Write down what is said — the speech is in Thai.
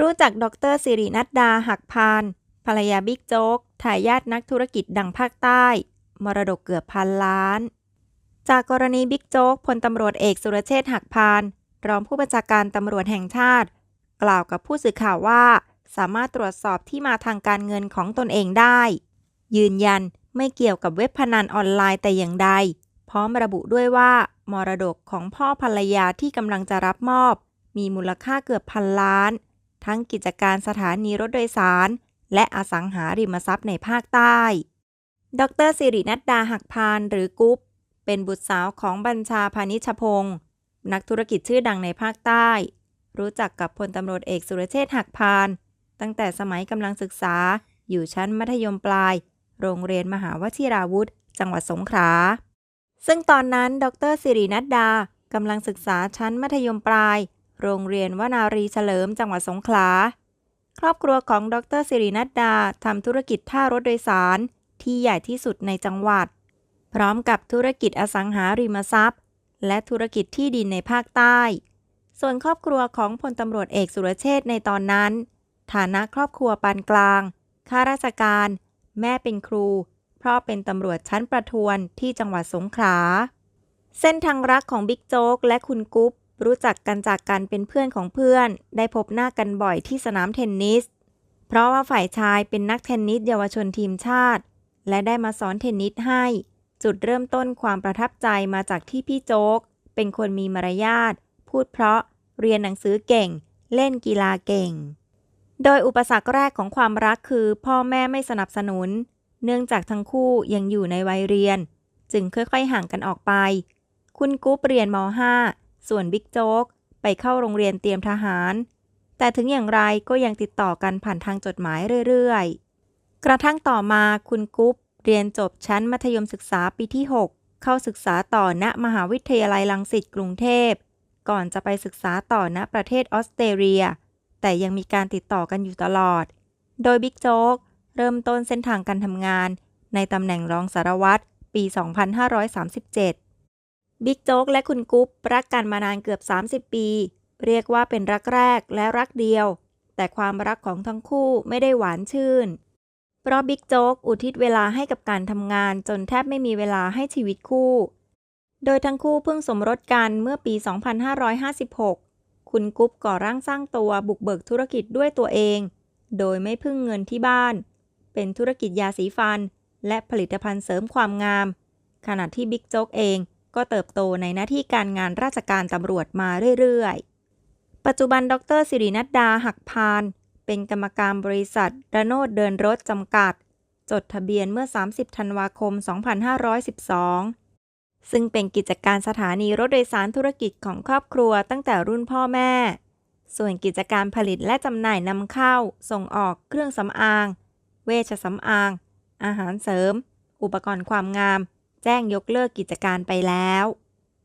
รู้จักดรสิรินัดดาหักพาน ภรรยาบิ๊กโจ๊กทายาทนักธุรกิจดังภาคใต้ มรดกเกือบพันล้าน จากกรณีบิ๊กโจ๊กพลตำรวจเอกสุรเชษฐ์หักพาน รองผู้บัญชาการตำรวจแห่งชาติ กล่าวกับผู้สื่อข่าวว่า สามารถตรวจสอบที่มาทางการเงินของตนเองได้ ยืนยันไม่เกี่ยวกับเว็บพนันออนไลน์แต่อย่างใด พร้อมระบุด้วยว่า มรดกของพ่อภรรยาที่กำลังจะรับมอบ มีมูลค่าเกือบพันล้าน ทั้งกิจการสถานีรถโดยสาร และอสังหาริมทรัพย์ในภาคใต้ ดรสิรินัดดาหักพานหรือกุ๊บเป็นบุตรสาวของบัญชาพานิชพงศ์นักธุรกิจชื่อดังในภาคใต้ รู้จักกับพลตำรวจเอกสุรเชษฐ์หักพาน ตั้งแต่สมัยกำลังศึกษาอยู่ชั้นมัธยมปลาย โรงเรียนมหาวชิราวุธ จังหวัดสงขลา ซึ่งตอนนั้น ดรสิรินัดดากำลังศึกษาชั้นมัธยมปลาย โรงเรียนวนารีเฉลิมจังหวัดสงขลา ครอบครัวของดรสิรินัดดาทำธุรกิจท่ารถโดยสาร ที่ใหญ่ที่สุดในจังหวัด พร้อมกับธุรกิจอสังหาริมทรัพย์ และธุรกิจที่ดินในภาคใต้ ส่วนครอบครัวของพลตำรวจเอกสุรเชษในตอนนั้น ฐานะครอบครัวปานกลาง ข้าราชการ แม่เป็นครูเพราะเป็นตำรวจชั้นประทวนที่จังหวัดสงขลาเส้นทางรักของบิ๊กโจ๊กและคุณกุ๊บ รู้จักกันจากการเป็นเพื่อนของเพื่อน ได้พบหน้ากันบ่อยที่สนามเทนนิส เพราะว่าฝ่ายชายเป็นนักเทนนิสเยาวชนทีมชาติ และได้มาสอนเทนนิสให้ จุดเริ่มต้นความประทับใจมาจากที่พี่โจ๊ก เป็นคนมีมารยาท พูดเพราะ เรียนหนังสือเก่ง เล่นกีฬาเก่ง โดยอุปสรรคแรกของความรักคือ พ่อแม่ไม่สนับสนุน เนื่องจากทั้งคู่ยังอยู่ในวัยเรียน จึงค่อยๆห่างกันออกไป คุณกุ๊บเรียนม .5 ส่วนบิ๊กโจ๊กไปเข้าโรงเรียนเตรียมทหาร แต่ถึงอย่างไรก็ยังติดต่อกันผ่านทางจดหมายเรื่อยๆ กระทั่งต่อมาคุณกุ๊บเรียนจบชั้นมัธยมศึกษาปีที่ 6 เข้าศึกษาต่อณมหาวิทยาลัยลังสิตกรุงเทพ ก่อนจะไปศึกษาต่อณประเทศออสเตรเลีย แต่ยังมีการติดต่อกันอยู่ตลอด โดยบิ๊กโจ๊กเริ่มต้นเส้นทางการทำงาน ในตำแหน่งรองสารวัตรปี 2537 บิ๊กโจ๊กและคุณกุ๊บรักกันมานานเกือบ 30 ปี เรียกว่าเป็นรักแรกและรักเดียว แต่ความรักของทั้งคู่ไม่ได้หวานชื่น เพราะบิ๊กโจ๊กอุทิศเวลาให้กับการทำงานจนแทบไม่มีเวลาให้ชีวิตคู่ โดยทั้งคู่เพิ่งสมรสกันเมื่อปี 2556 คุณกุ๊บก่อร่างสร้างตัวบุกเบิกธุรกิจด้วยตัวเอง โดยไม่พึ่งเงินที่บ้าน เป็นธุรกิจยาสีฟัน และผลิตภัณฑ์เสริมความงาม ขณะที่บิ๊กโจ๊กเอง ก็เติบโตในหน้าที่การงานราชการตำรวจมาเรื่อยๆ ปัจจุบันดรสิรินัดดาหักพาน เป็นกรรมการบริษัทระโนดเดินรถจำกัด จดทะเบียนเมื่อ 30 ธันวาคม 2512 ซึ่งเป็นกิจการสถานีรถโดยสารธุรกิจของครอบครัวตั้งแต่รุ่นพ่อแม่ ส่วนกิจการผลิตและจำหน่ายนำเข้า ส่งออกเครื่องสำอาง เวชสำอาง อาหารเสริม อุปกรณ์ความงาม แจ้งยกเลิกกิจการไปแล้ว